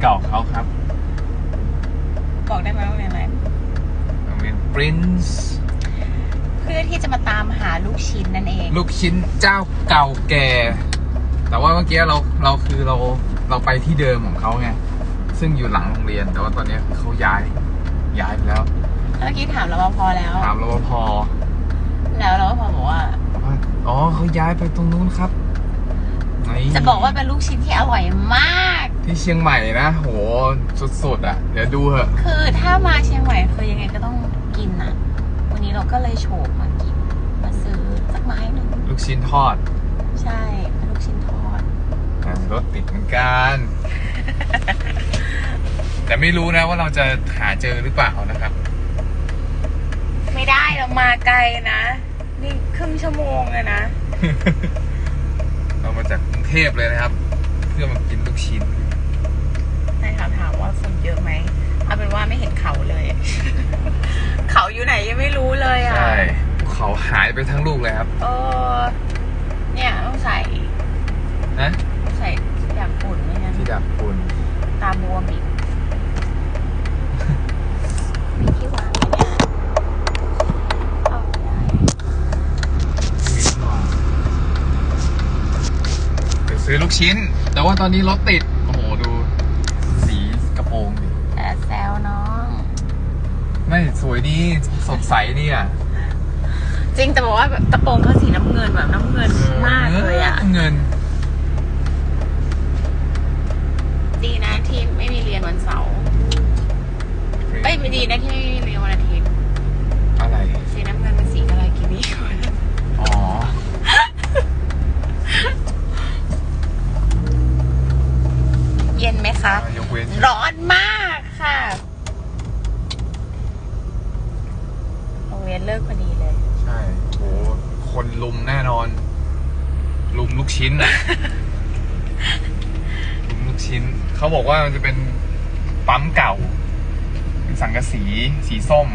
เก่าเขาครับบอกได้ไหมว่าโรงเรียนอะไร โรงเรียน Prince เพื่อที่จะมาตามหาลูกชิ้นนั่นเอง ลูกชิ้นเจ้าเก่าแก่ แต่ว่าเมื่อกี้เราเราคือเราเราไปที่เดิมของเขาไง ซึ่งอยู่หลังโรงเรียน แต่ว่าตอนนี้เขาย้ายย้ายไปแล้ว เมื่อกี้ถามรปภแล้ว ถามรปภแล้วรปภบอกว่าว่าอ๋อเขาย้ายไปตรงนู้นครับนี่ จะบอกว่าเป็นลูกชิ้นที่อร่อยมาก ที่เชียงใหม่นะ โหสุดๆอะ เดี๋ยวดูเหอะ คือถ้ามาเชียงใหม่คือยังไงก็ต้องกินอะ วันนี้เราก็เลยโฉบมากิน มาซื้อสักไม้หนึ่งลูกชิ้นทอด ใช่เป็นลูกชิ้นทอดอะรถติดเหมือนกัน แต่ไม่รู้นะว่าเราจะหาเจอหรือเปล่านะครับ ไม่ได้เรามาไกลนะ นี่ครึ่งชั่วโมงเลยนะ เรามาจากกรุง เทพเลยนะครับ เพื่อมากินลูกชิ้นนายถามถามว่าคนเยอะไหมเอาเป็นว่าไม่เห็นเขาเลย เขาอยู่ไหนยังไม่รู้เลยอะใช่เขาหายไปทั้งลูกเลยครับ เออ เนี่ยต้องใส่ นะ ต้องใส่ที่ดักฝุ่นไม่งั้น ที่ดับคุณ ตาบวมอีกมีที่วางไหมเนี่ยเอาได้ มีหน่อยเดี๋ยวซื้อลูก ชิ้น แต่ว่าตอนนี้รถติด โอ้โห ดู สีกระโปรงดิแต่แซวน้อง ไม่สวยดีสดใสดีอะจริงแต่บอกว่าแบบกระโปรงเขาสีน้ำเงินแบบน้ำเงินมากเลยอะ เงิน ดีนะที่ไม่มีเรียนวันเสาร์เอ้ยไม่ดีนะที่ไม่มีเรียนวันอาทิตย์ อะไร สีน้ำเงินเป็นสีอะไรกินี่ อ๋อ เย็นไหมคะ ยกเว้น ร้อนมากค่ะ โรงเรียนเลิกพอดีเลย ใช่โหคนลุมแน่นอน ลุมลูกชิ้นอะลุมลูกชิ้น เขาบอกว่ามันจะเป็นปั๊มเก่า เป็นสังกะสีสีส้ม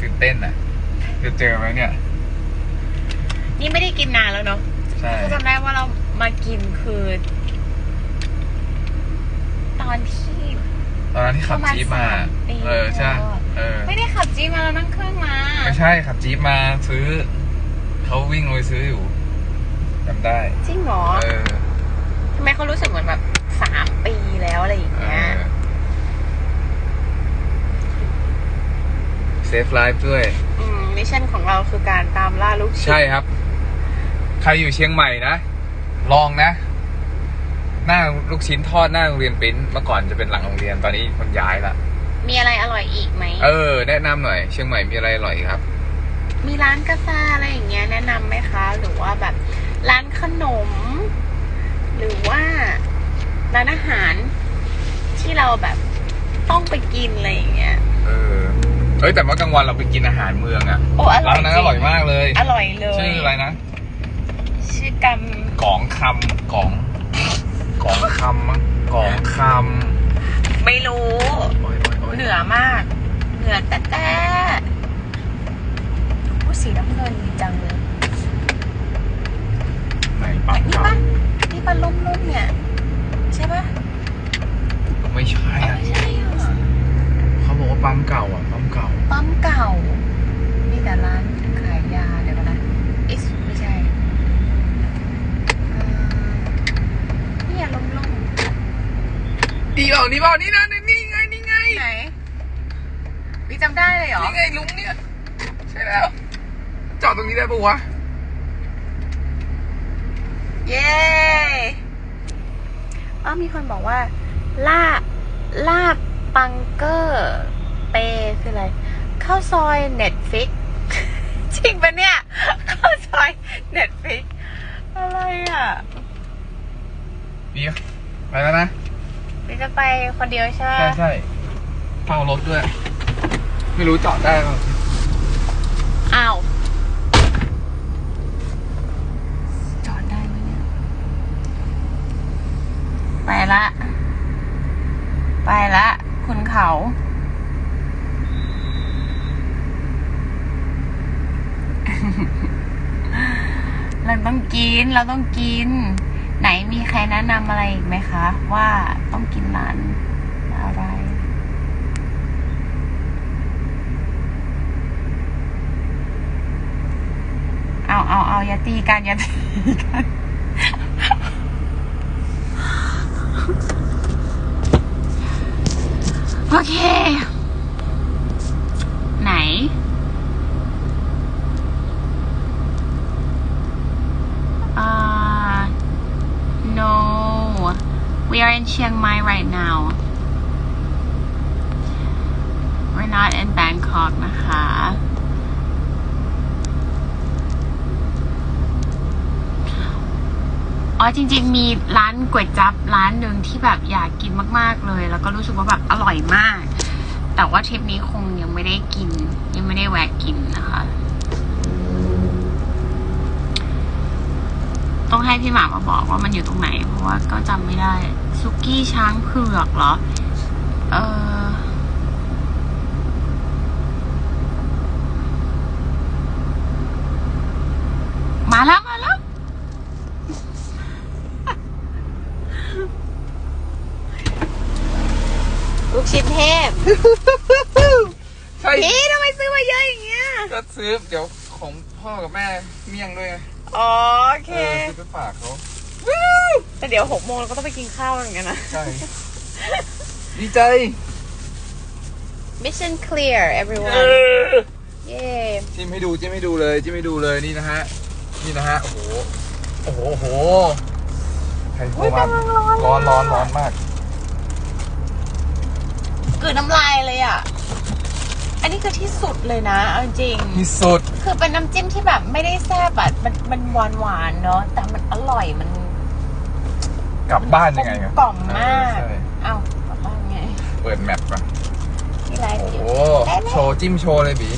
ตื่นเต้นอะจะเจอไหมเนี่ย นี่ไม่ได้กินนานแล้วเนาะใช่คือจำได้ว่าเรามากินคือต อนที่ตอนนั้นที่ขับประมาณจี๊ปมาสามปีเออใช่แล้วอะเออ ไม่ได้ขับจีปมาเรานั่งเครื่องมาไม่ใช่ขับจี๊ปมาซื้อ เขาวิ่งลงไปซื้ออยู่จำได้ จริงเหรอเออทำไมเขารู้สึกเหมือนแบบสามปีแล้วอะไรอย่างเอเงี้ยอเซฟไลฟ์ด้วย อืมมิชชั่นของเราคือการตามล่าลูกชิ้นใช่ครับ ใครอยู่เชียงใหม่นะ ลองนะ หน้าลูกชิ้นทอดหน้าโรงเรียนปริ้นเมื่อก่อนจะเป็นหลังโรงเรียนตอนนี้คนย้ายละมีอะไรอร่อยอีกไหม เออ แนะนำหน่อยเชียงใหม่มีอะไรอร่อยครับ มีร้านกาแฟอะไรอย่างเงี้ยแนะนำไหมคะ หรือว่าแบบร้านขนม หรือว่าร้านอาหารที่เราแบบต้องไปกินอะไรอย่างเงี้ย เออเฮ้ยแต่ว่ากลางวันเราไปกินอาหารเมืองอะโอ้อร่อยร้านนั้นจอร่อยมากเลย อร่อยเลยชื่ออะไรนะชื่อกัมกองคำกอง กองคำมั้งกองคไม่รู้ำโอ้ยโอ้ยโอ้ยเหนือมาก เหนือแต่แต่ผู้สีน้ำเงินดีจังเลยไหนปั๊มนี่เก่าปะนี่ปะลุ่มๆเนี่ย ใช่ปะ ไม่ใช่ เออ อะ ใช่อะ เขาบอกว่าปั๊มเก่าอะปั๊มเก่า ปั๊มเก่า นี่แต่ร้านขายยาเดี๋ยวก่อนนะอิสไม่ใช่อ่าเนี่ยลุ่ม ดีเป ล่านี่เปล่านี่นะนี่นี่ไงนี่ไงๆไหนวิจำได้เลยเหรอนี่ไงลุงเนี่ยใช่แล้ว จอดตรงนี้ได้ปะวะเย้อ้าวมีคนบอกว่าลาบลาบปังเกอร์เปคืออะไรข้าวซอยเน็ตฟิกจริงปะเนี่ยข้าวซอยเน็ตฟิกอะไรอะดีอะไปแล้วนะ นี่จะไปคนเดียวใช่ไหมใช่ใช่เฝ้ารถด้วย ไม่รู้จอดได้ป่ะอ้าว จอดได้ไหมเนี่ย ไปละ ไปละคุณเขา เราต้องกิน เราต้องกิน ไหนมีใครแนะนำอะไรอีกไหมคะ ว่า ต้องกินร้านอะไร เอาเอาเอาอย่าตีกันอย่าตีกันโอเค ไหน อ่า no we are in Chiang Mai right now we're not in Bangkok นะคะ อ๋อจริง ๆ มีร้านก๋วยจั๊บร้านหนึ่งที่แบบอยากกินมาก ๆเลย แล้วก็รู้สึกว่าแบบอร่อยมาก แต่ว่าทริปนี้คงยังไม่ได้กิน ยังไม่ได้แวะกินนะคะ ต้องให้พี่หมามาบอกว่ามันอยู่ตรงไหน เพราะว่าก็จำไม่ได้ซุกี้ช้างเผือกเหรอ เออมาแล้วมาแล้ว ลูกชิ้นเทพ ใช่พี่ทำไมซื้อมาเยอะอย่างเงี้ย ก็ซื้อเดี๋ยวของพ่อกับแม่เมี่ยงด้วยไงอ๋อโอเค เออซื้อไปฝากเขาแต่เดี๋ยวหกโมงเราก็ต้องไปกินข้าวเหมือนกันนะ ใช่ ดีใจ Mission clear เอ everyone อเย้จิ้มให้ดูจิ้มให้ดูเลยจิ้มให้ดูเลยนี่นะฮะนี่นะฮะโอ้โหโอ้โหโอ้โหใครโทรมาร้อนร้อนร้อนมาก คือน้ำลายเลยอะ อันนี้คือที่สุดเลยนะเอาจริง ที่สุด คือเป็นน้ำจิ้มที่แบบไม่ได้แซ่บอะมันมันหวานหวานๆเนาะ แต่มันอร่อยมันกลับบ้านยังไงครับกล่อมมาก เออใช่เอ้ากลับบ้านไงเปิดแมปก่อนที่ไลฟ์โอ้อยู่โหได้ไหมโชว์จิ้มโชว์เลยบี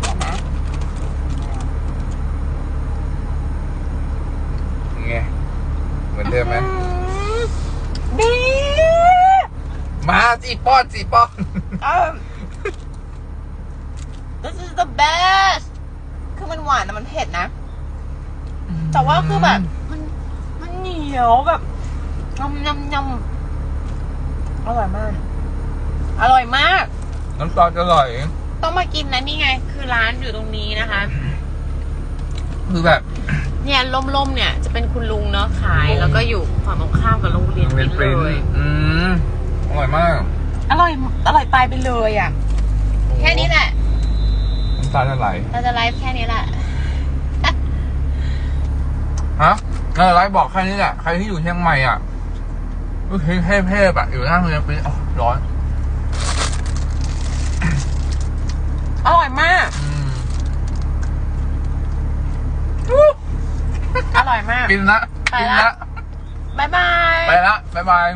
เดี๋ยวนะไงเหมือนเดิมไหมดี มาจีป้อนจีป้อน this is the best คือมันหวานแต่มันเผ็ดนะ แต่ว่าคือแบบ มันมันเหนียวแบบยำยำยำอร่อยมาก อร่อยมาก น้ำซอสอร่อย ต้องมากินนะนี่ไง คือร้านอยู่ตรงนี้นะคะ คือแบบ เนี่ยล่มๆเนี่ยจะเป็นคุณลุงเนาะขาย แล้วก็อยู่ฝั่งตรงข้ามกับโรงเรียนเรียนปเลริ้นยอืม อร่อยมากอร่อยอร่อยตายไปเลยอะ แค่นี้แหละน้ำตาลจะไหลเราจะไลฟ์แค่นี้แหละฮะเออไลฟ์บอกแค่นี้แหละ ใครที่อยู่เชียงใหม่อะก็เฮ้เพ่เพ่แบบอยู่หน้าโรงเรียนปริ้นอ๋อร้อนอร่อยมาก อืมอร่อยมากกินละไปกินละ ละบ๊ายบาย ไปละบ๊ายบาย